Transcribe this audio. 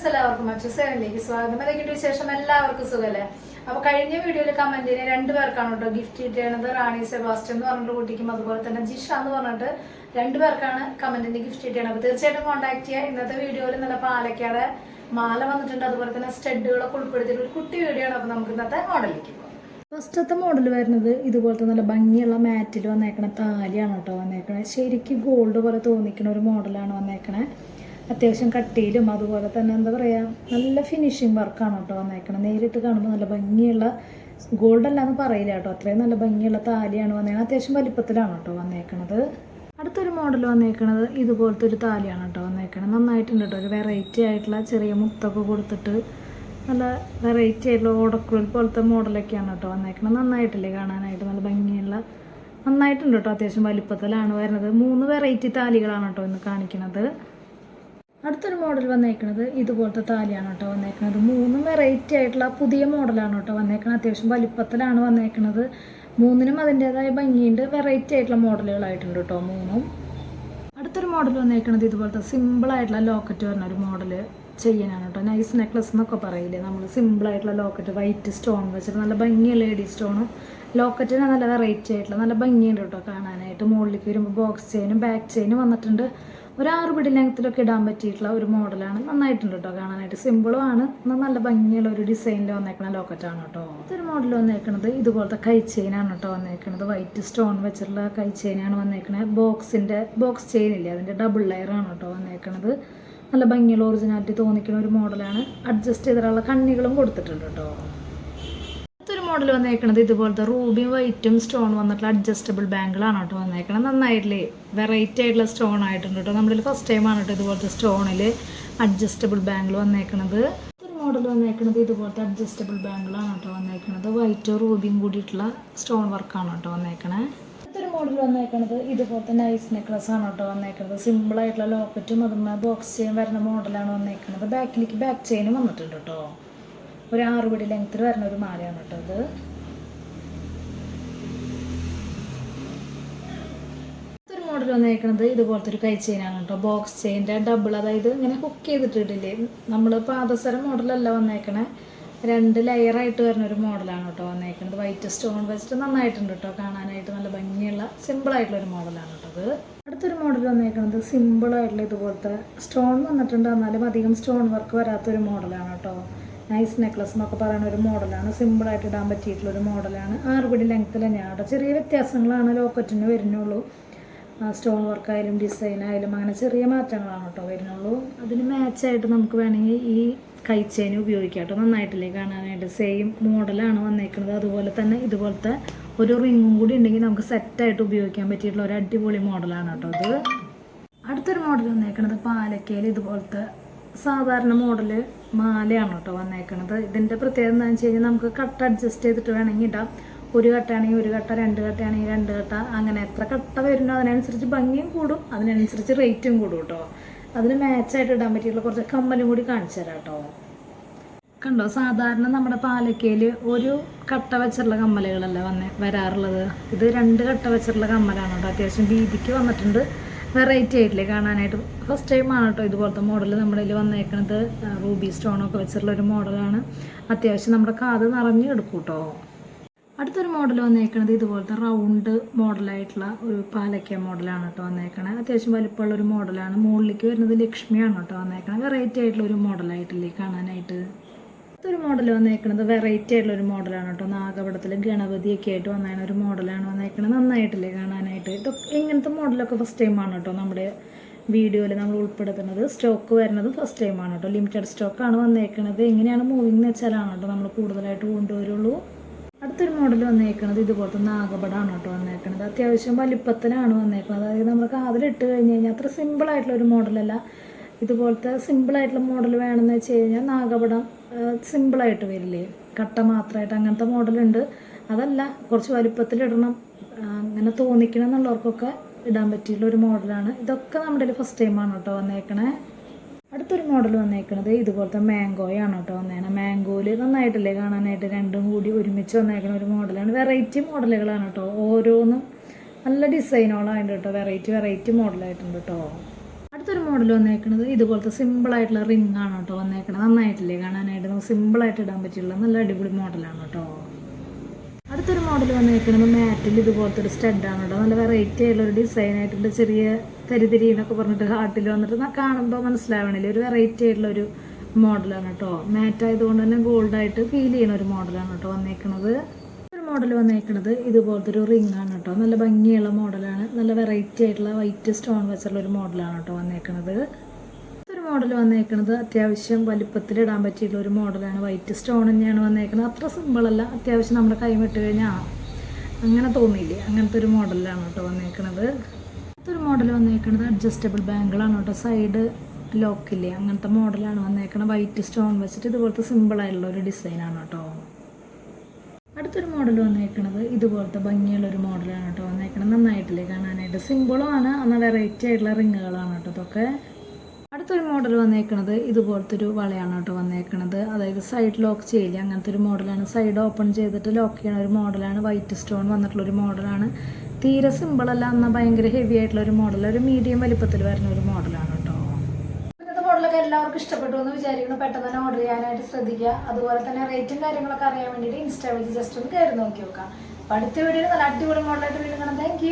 Friends എല്ലാവർക്കും മറ്റു സേവനിലേക്ക് സ്വാഗതം അതൊക്കെ ശേഷം എല്ലാവർക്കും സുഖമല്ലേ അപ്പൊ കഴിഞ്ഞ വീഡിയോയിൽ കമന്റിന് രണ്ടു പേർക്കാണ് കേട്ടോ ഗിഫ്റ്റ് കിട്ടിയത് റാണി സെബാസ്റ്റ് എന്ന് പറഞ്ഞിട്ട് കുട്ടിക്കും അതുപോലെ തന്നെ ജിഷ എന്ന് പറഞ്ഞിട്ട് രണ്ടു പേർക്കാണ് ഗിഫ്റ്റ് കിട്ടിയത് അപ്പൊ തീർച്ചയായിട്ടും കോൺടാക്ട് ചെയ്യുക ഇന്നത്തെ വീഡിയോയിൽ നല്ല പാലക്കാട് മാല വന്നിട്ടുണ്ട്. അതുപോലെ തന്നെ സ്റ്റഡുകളൊക്കെ ഉൾപ്പെടുത്തിയിട്ട് ഒരു കുട്ടി വീഡിയോ ആണ്. അപ്പൊ നമുക്ക് ഇന്നത്തെ മോഡലിലേക്ക് ഫസ്റ്റത്തെ മോഡൽ വരുന്നത് ഇതുപോലത്തെ നല്ല ഭംഗിയുള്ള മാറ്റിൽ വന്നേക്കണ താലിയാണ് കേട്ടോ വന്നേക്കണേ. ശരിക്കും ഗോൾഡ് പോലെ തോന്നിക്കണ ഒരു മോഡലാണ് വന്നേക്കണേ. അത്യാവശ്യം കട്ടിയിലും അതുപോലെ തന്നെ എന്താ പറയുക നല്ല ഫിനിഷിങ് വർക്കാണ് കേട്ടോ വന്നേക്കണം നേരിട്ട് കാണുമ്പോൾ നല്ല ഭംഗിയുള്ള ഗോൾഡ് അല്ലാന്ന് പറയില്ല കേട്ടോ. അത്രയും നല്ല ഭംഗിയുള്ള താലിയാണ് വന്നേക്കണത്. അത്യാവശ്യം വലിപ്പത്തിലാണ് കേട്ടോ വന്നേക്കണത്. അടുത്തൊരു മോഡൽ വന്നേക്കണത് ഇതുപോലത്തെ ഒരു താലിയാണ് കേട്ടോ വന്നേക്കണത്. നന്നായിട്ടുണ്ട് കേട്ടോ. ഒരു വെറൈറ്റി ആയിട്ടുള്ള ചെറിയ മുത്തൊക്കെ കൊടുത്തിട്ട് നല്ല വെറൈറ്റി ആയിട്ടുള്ള ഓടക്കുഴൽ പോലത്തെ മോഡലൊക്കെയാണ് കേട്ടോ വന്നേക്കണത്. നന്നായിട്ടില്ലേ കാണാനായിട്ട്? നല്ല ഭംഗിയുള്ള നന്നായിട്ടുണ്ട് കേട്ടോ. അത്യാവശ്യം വലിപ്പത്തിലാണ് വരുന്നത്. മൂന്ന് വെറൈറ്റി താലികളാണ് കേട്ടോ ഇന്ന് കാണിക്കുന്നത് അടുത്തൊരു മോഡൽ വന്നേക്കണത് ഇതുപോലത്തെ താലിയാണ് കേട്ടോ വന്നേക്കണത്. മൂന്നും വെറൈറ്റി ആയിട്ടുള്ള പുതിയ മോഡലാണ് കേട്ടോ വന്നേക്കണത്. അത്യാവശ്യം വലിപ്പത്തിലാണ് വന്നേക്കണത്. മൂന്നിനും അതിന്റെതായ ഭംഗിയുണ്ട്. വെറൈറ്റി ആയിട്ടുള്ള മോഡലുകളായിട്ടുണ്ട് കേട്ടോ മൂന്നും. അടുത്തൊരു മോഡൽ വന്നേക്കണത് ഇതുപോലത്തെ സിമ്പിൾ ആയിട്ടുള്ള ലോക്കറ്റ് പറഞ്ഞ ഒരു മോഡൽ ചെയ്യാനാണ് കേട്ടോ. നൈസ് നെക്ലസ് എന്നൊക്കെ പറയില്ലേ? നമ്മൾ സിമ്പിൾ ആയിട്ടുള്ള ലോക്കറ്റ് വൈറ്റ് സ്റ്റോൺ വെച്ചിട്ട് നല്ല ഭംഗിയുള്ള ലേഡി സ്റ്റോണും ലോക്കറ്റിന് നല്ല വെറൈറ്റി ആയിട്ടുള്ള നല്ല ഭംഗിയുണ്ട് കേട്ടോ കാണാനായിട്ട്. മുകളിലേക്ക് വരുമ്പോൾ ബോക്സ് ചെയിനും ബാക്ക് ചെയിനും വന്നിട്ടുണ്ട്. ഒരു ആറ് പിടി ലെങ്ത്തിലൊക്കെ ഇടാൻ പറ്റിയിട്ടുള്ള ഒരു മോഡലാണ്. നന്നായിട്ടുണ്ട് കേട്ടോ കാണാനായിട്ട്. സിമ്പിളും ആണ്. നല്ല ഭംഗിയുള്ള ഒരു ഡിസൈനിൽ വന്നേക്കണ ലോക്കറ്റാണ് കേട്ടോ ഇതൊരു മോഡൽ വന്നേക്കണത് ഇതുപോലത്തെ കൈ ചെയിനാണ് കേട്ടോ വന്നേക്കണത്. വൈറ്റ് സ്റ്റോൺ വെച്ചിട്ടുള്ള കൈ ചെയിനാണ് വന്നേക്കുന്നത് ബോക്സിന്റെ ബോക്സ് ചെയിൻ ഇല്ലേ? അതിന്റെ ഡബിൾ ലെയറാണ് കേട്ടോ വന്നേക്കണത്. നല്ല ഭംഗിയുള്ള ഒറിജിനാലിറ്റി തോന്നിക്കുന്ന ഒരു മോഡലാണ് അഡ്ജസ്റ്റ് ചെയ്തിട്ടുള്ള കണ്ണികളും കൊടുത്തിട്ടുണ്ട് കേട്ടോ മോഡൽ വന്നേക്കണത് ഇതുപോലത്തെ റൂബി വൈറ്റും സ്റ്റോൺ വന്നിട്ടുള്ള അഡ്ജസ്റ്റബിൾ ബാങ്കിളാണ് കേട്ടോ വന്നേക്കണത്. നന്നായിട്ടില്ലേ? വെറൈറ്റി ആയിട്ടുള്ള സ്റ്റോൺ ആയിട്ടുണ്ട് കേട്ടോ. നമ്മുടെ ഫസ്റ്റ് ടൈമാണ് കേട്ടോ ഇതുപോലത്തെ സ്റ്റോണിൽ അഡ്ജസ്റ്റബിൾ ബാങ്കിൾ വന്നേക്കണത്. ഒരു മോഡൽ വന്നേക്കണത് ഇതുപോലത്തെ അഡ്ജസ്റ്റബിൾ ബാങ്കിളാണ് കേട്ടോ വന്നേക്കണത്. വൈറ്റോ റൂബിയും കൂടിയിട്ടുള്ള സ്റ്റോൺ വർക്കാണ് കേട്ടോ വന്നേക്കണേ. അടുത്തൊരു മോഡൽ വന്നേക്കണത് ഇതുപോലത്തെ നൈസ് നെക്ലസ് ആണ് കേട്ടോ വന്നേക്കുന്നത് സിമ്പിൾ ആയിട്ടുള്ള ലോക്കറ്റും അതുമായി ബോക്സ് ചെയിൻ വരുന്ന മോഡലാണ് വന്നേക്കുന്നത് ബാക്കിലേക്ക് ബാക്ക് ചെയിനും വന്നിട്ടുണ്ട് കേട്ടോ. ഒരു ആറ് പിടി ലെങ്ത്തിൽ വരുന്ന ഒരു മാലയാണ് കേട്ടോ ഇത്. ഒരു മോഡൽ വന്നേക്കുന്നത് ഇതുപോലത്തെ ഒരു കൈ ചെയിനാണ് കേട്ടോ ബോക്സ് ചെയിന്റെ ഡബിൾ അതായത് ഇങ്ങനെ ഹുക്ക് ചെയ്തിട്ടിട്ടില്ലേ? നമ്മൾ പാദസര മോഡലല്ല വന്നേക്കണേ. രണ്ട് ലെയറായിട്ട് വരുന്ന ഒരു മോഡലാണ് കേട്ടോ വന്നേക്കുന്നത് വൈറ്റ് സ്റ്റോൺ വെച്ചിട്ട് നന്നായിട്ടുണ്ട് കേട്ടോ കാണാനായിട്ട് നല്ല ഭംഗിയുള്ള സിമ്പിളായിട്ടുള്ള ഒരു മോഡലാണ് കേട്ടോ അത് അടുത്തൊരു മോഡൽ വന്നേക്കുന്നത് സിമ്പിളായിട്ടുള്ള ഇതുപോലത്തെ സ്റ്റോൺ വന്നിട്ടുണ്ട്. എന്നാലും അധികം സ്റ്റോൺ വർക്ക് വരാത്തൊരു മോഡലാണ് കേട്ടോ നൈസ് നെക്ലസ് എന്നൊക്കെ പറയുന്ന ഒരു മോഡലാണ്. സിമ്പിളായിട്ട് ഇടാൻ പറ്റിയിട്ടുള്ള ഒരു മോഡലാണ്. ആറ് പിടി ലെങ്ത്തിൽ തന്നെയാണ് അവിടെ ചെറിയ വ്യത്യാസങ്ങളാണ് ലോക്കറ്റിന് വരുന്നുള്ളൂ. സ്റ്റോൺ വർക്കായാലും ഡിസൈൻ ആയാലും അങ്ങനെ ചെറിയ മാറ്റങ്ങളാണ് കേട്ടോ വരുന്നുള്ളൂ. അതിന് മാച്ചായിട്ട് നമുക്ക് വേണമെങ്കിൽ ഈ കൈച്ചേന് ഉപയോഗിക്കാം കേട്ടോ നന്നായിട്ടില്ലേ കാണാനായിട്ട്. സെയിം മോഡലാണ് വന്നേക്കുന്നത്. അതുപോലെ തന്നെ ഇതുപോലത്തെ ഒരു റിങ്ങും കൂടി ഉണ്ടെങ്കിൽ നമുക്ക് സെറ്റായിട്ട് ഉപയോഗിക്കാൻ പറ്റിയിട്ടുള്ള ഒരു അടിപൊളി മോഡലാണ് കേട്ടോ ഇത്. അടുത്തൊരു മോഡൽ വന്നേക്കുന്നത് പാലക്കയിൽ ഇതുപോലത്തെ സാധാരണ മോഡൽ മാലയാണ് കേട്ടോ വന്നേക്കണത്? ഇതിന്റെ പ്രത്യേകത എന്താണെന്ന് വെച്ച് കഴിഞ്ഞാൽ നമുക്ക് കട്ട് അഡ്ജസ്റ്റ് ചെയ്തിട്ട് വേണമെങ്കിൽ ഇടാം. ഒരു കട്ടയാണെങ്കിൽ ഒരു കട്ട രണ്ട് കട്ടയാണെങ്കിൽ രണ്ട് കട്ട. അങ്ങനെ എത്ര കട്ട വരുന്നോ അതിനനുസരിച്ച് ഭംഗിയും കൂടും. അതിനനുസരിച്ച് റേറ്റും കൂടും കേട്ടോ അതിന് മാച്ചായിട്ട് ഇടാൻ പറ്റിയിട്ടുള്ള കുറച്ച് കമ്മലും കൂടി കാണിച്ചു തരാം കേട്ടോ കണ്ടോ? സാധാരണ നമ്മുടെ പാലക്കയിൽ ഒരു കട്ട വെച്ചിട്ടുള്ള കമ്മലുകളല്ലേ വന്ന് വരാറുള്ളത്? ഇത് രണ്ട് കട്ട വെച്ചിട്ടുള്ള കമ്മലാണ് കേട്ടോ അത്യാവശ്യം വീതിക്ക് വന്നിട്ടുണ്ട്. വെറൈറ്റി ആയിട്ടില്ലേ കാണാനായിട്ട്? ഫസ്റ്റ് ടൈമാണ് കേട്ടോ ഇതുപോലത്തെ മോഡൽ നമ്മുടെ കയ്യിൽ വന്നേക്കുന്നത് റൂബി സ്റ്റോണൊക്കെ വെച്ചിട്ടുള്ള ഒരു മോഡലാണ് അത്യാവശ്യം നമ്മുടെ കാത് നിറഞ്ഞു എടുക്കും കേട്ടോ അടുത്തൊരു മോഡൽ വന്നേക്കണത് ഇതുപോലത്തെ റൗണ്ട് മോഡലായിട്ടുള്ള ഒരു പാലക്ക മോഡലാണ് കേട്ടോ വന്നേക്കണത്. അത്യാവശ്യം വലിപ്പമുള്ള ഒരു മോഡലാണ് മുകളിലേക്ക് വരുന്നത് ലക്ഷ്മിയാണ് കേട്ടോ വന്നേക്കണത്. വെറൈറ്റി ആയിട്ടുള്ള ഒരു മോഡലായിട്ടില്ലേ കാണാനായിട്ട്? അടുത്തൊരു മോഡൽ വന്നേക്കണത് വെറൈറ്റി ആയിട്ടുള്ള ഒരു മോഡലാണ് കേട്ടോ. നാഗപടത്തിൽ ഗണപതിയൊക്കെ ആയിട്ട് വന്നതിന് ഒരു മോഡലാണ് വന്നേക്കണത് നന്നായിട്ടില്ലേ കാണാനായിട്ട്. ഇതൊക്കെ ഇങ്ങനത്തെ മോഡലൊക്കെ ഫസ്റ്റ് ടൈമാണ് കേട്ടോ നമ്മുടെ വീഡിയോയിൽ നമ്മൾ ഉൾപ്പെടുത്തുന്നത്. സ്റ്റോക്ക് വരുന്നത് ഫസ്റ്റ് ടൈമാണ് കേട്ടോ. ലിമിറ്റഡ് സ്റ്റോക്കാണ് വന്നേക്കണത്. എങ്ങനെയാണ് മൂവിങ് എന്ന് വെച്ചാലാണ് കേട്ടോ നമ്മൾ കൂടുതലായിട്ട് കൊണ്ടുവരുള്ളൂ. അടുത്തൊരു മോഡൽ വന്നേക്കണത് ഇതുപോലത്തെ നാഗപടമാണ് കേട്ടോ വന്നേക്കണത്. അത്യാവശ്യം വലിപ്പത്തിലാണ് വന്നേക്കുന്നത് അതായത് നമ്മൾ കാതിലിട്ട് കഴിഞ്ഞ് കഴിഞ്ഞാൽ അത്ര സിമ്പിളായിട്ടുള്ള ഒരു മോഡലല്ല ഇതുപോലത്തെ സിമ്പിളായിട്ടുള്ള മോഡൽ വേണമെന്ന് വെച്ച് കഴിഞ്ഞാൽ നാഗപടം സിമ്പിളായിട്ട് വരില്ലേ? കട്ട മാത്രമായിട്ട് അങ്ങനത്തെ മോഡലുണ്ട്. അതല്ല കുറച്ച് വലിപ്പത്തിലിടണം. അങ്ങനെ തോന്നിക്കണം എന്നുള്ളവർക്കൊക്കെ ഇടാൻ പറ്റിയുള്ള ഒരു മോഡലാണ്. ഇതൊക്കെ നമ്മുടെ ഫസ്റ്റ് ടൈം ആണ് കേട്ടോ വന്നേക്കണേ. അടുത്തൊരു മോഡൽ വന്നേക്കണത് ഇതുപോലത്തെ മാംഗോയാണ് കേട്ടോ വന്നേക്കണത് മാംഗോയിൽ നന്നായിട്ടില്ലേ കാണാനായിട്ട് രണ്ടും കൂടി ഒരുമിച്ച് വന്നേക്കണ ഒരു മോഡലാണ്. വെറൈറ്റി മോഡലുകളാണ് കേട്ടോ. ഓരോന്നും നല്ല ഡിസൈനുകളായിട്ട് കേട്ടോ. വെറൈറ്റി വെറൈറ്റി മോഡലായിട്ടുണ്ട് കേട്ടോ. അടുത്തൊരു മോഡൽ വന്നേക്കുന്നത് ഇതുപോലത്തെ സിമ്പിൾ ആയിട്ടുള്ള റിംഗ് ആണ് കേട്ടോ വന്നേക്കണത്. നന്നായിട്ടില്ലേ കാണാനായിട്ട്? നമുക്ക് സിമ്പിൾ ആയിട്ട് ഇടാൻ പറ്റിയുള്ള നല്ല അടിപൊളി മോഡലാണ് കേട്ടോ. അടുത്തൊരു മോഡൽ വന്നേക്കുന്നത് മാറ്റിൽ ഇതുപോലത്തെ ഒരു സ്റ്റഡാണ് കേട്ടോ. നല്ല വെറൈറ്റി ആയിട്ടുള്ള ഒരു ഡിസൈൻ ആയിട്ടുണ്ട്. ചെറിയ തരിതിരി എന്നൊക്കെ പറഞ്ഞിട്ട് ഹാർട്ടിൽ വന്നിട്ട് കാണുമ്പോൾ മനസ്സിലാവണില്ല? ഒരു വെറൈറ്റി ആയിട്ടുള്ള ഒരു മോഡലാണ് കേട്ടോ. മാറ്റ് ആയതുകൊണ്ട് തന്നെ ഗോൾഡായിട്ട് ഫീൽ ചെയ്യുന്ന ഒരു മോഡലാണ് കേട്ടോ വന്നേക്കുന്നത് മോഡൽ വന്നേക്കുന്നത് ഇതുപോലത്തെ ഒരു റിംഗ് ആണ് കേട്ടോ നല്ല ഭംഗിയുള്ള മോഡലാണ് നല്ല വെറൈറ്റി ആയിട്ടുള്ള വൈറ്റ് സ്റ്റോൺ വെച്ചുള്ള ഒരു മോഡലാണ് കേട്ടോ വന്നേക്കുന്നത് ഒരു മോഡൽ വന്നേക്കുന്നത് അത്യാവശ്യം വലിപ്പത്തിൽ ഇടാൻ പറ്റിയിട്ടുള്ള ഒരു മോഡലാണ് വൈറ്റ് സ്റ്റോൺ തന്നെയാണ് വന്നേക്കുന്നത് അത്ര സിമ്പിളല്ല അത്യാവശ്യം നമ്മുടെ കൈമിട്ട് കഴിഞ്ഞാൽ അങ്ങനെ തോന്നിയില്ലേ? അങ്ങനത്തെ ഒരു മോഡലിലാണ് കേട്ടോ വന്നേക്കുന്നത് അടുത്തൊരു മോഡൽ വന്നേക്കുന്നത് അഡ്ജസ്റ്റബിൾ ബാങ്കിളാണ് കേട്ടോ സൈഡ് ലോക്കില്ലേ അങ്ങനത്തെ മോഡലാണ് വന്നേക്കുന്നത് വൈറ്റ് സ്റ്റോൺ വെച്ചിട്ട് ഇതുപോലത്തെ സിമ്പിളായിട്ടുള്ള ഒരു ഡിസൈനാണ് കേട്ടോ അടുത്തൊരു മോഡൽ വന്നേക്കണത് ഇതുപോലത്തെ ഭംഗിയുള്ള ഒരു മോഡലാണ് കേട്ടോ വന്നേക്കണത്. നന്നായിട്ടില്ലേ കാണാനായിട്ട്. സിമ്പിളും ആണ് എന്നാൽ വെറൈറ്റി ആയിട്ടുള്ള റിങ്ങുകളാണ് കേട്ടോ ഇതൊക്കെ. അടുത്തൊരു മോഡൽ വന്നേക്കണത് ഇതുപോലത്തെ ഒരു വളയാണ് കേട്ടോ വന്നേക്കണത്. അതായത് സൈഡ് ലോക്ക് ചെയ്യില്ല അങ്ങനത്തെ ഒരു മോഡലാണ് സൈഡ് ഓപ്പൺ ചെയ്തിട്ട് ലോക്ക് ചെയ്യണ ഒരു മോഡലാണ് വൈറ്റ് സ്റ്റോൺ വന്നിട്ടുള്ള ഒരു മോഡലാണ് തീരെ സിമ്പിളല്ല എന്നാൽ ഭയങ്കര ഹെവി ആയിട്ടുള്ള ഒരു മോഡൽ ഒരു മീഡിയം വലിപ്പത്തിൽ വരുന്ന ഒരു മോഡലാണ് എല്ലാവർക്കും ഇഷ്ടപ്പെട്ടു എന്ന് വിചാരിക്കുന്നു. പെട്ടെന്ന് തന്നെ ഓർഡർ ചെയ്യാനായിട്ട് ശ്രദ്ധിക്കുക. അതുപോലെ തന്നെ റേറ്റും കാര്യങ്ങളൊക്കെ അറിയാൻ വേണ്ടിയിട്ട് ഇൻസ്റ്റാ വഴി ജസ്റ്റ് ഒന്ന് കയറി നോക്കി നോക്കാം. അടുത്ത വീഡിയോയിൽ നല്ല അടിപൊളി മോഡലായിട്ട് വീണ്ടും കാണാം. താങ്ക്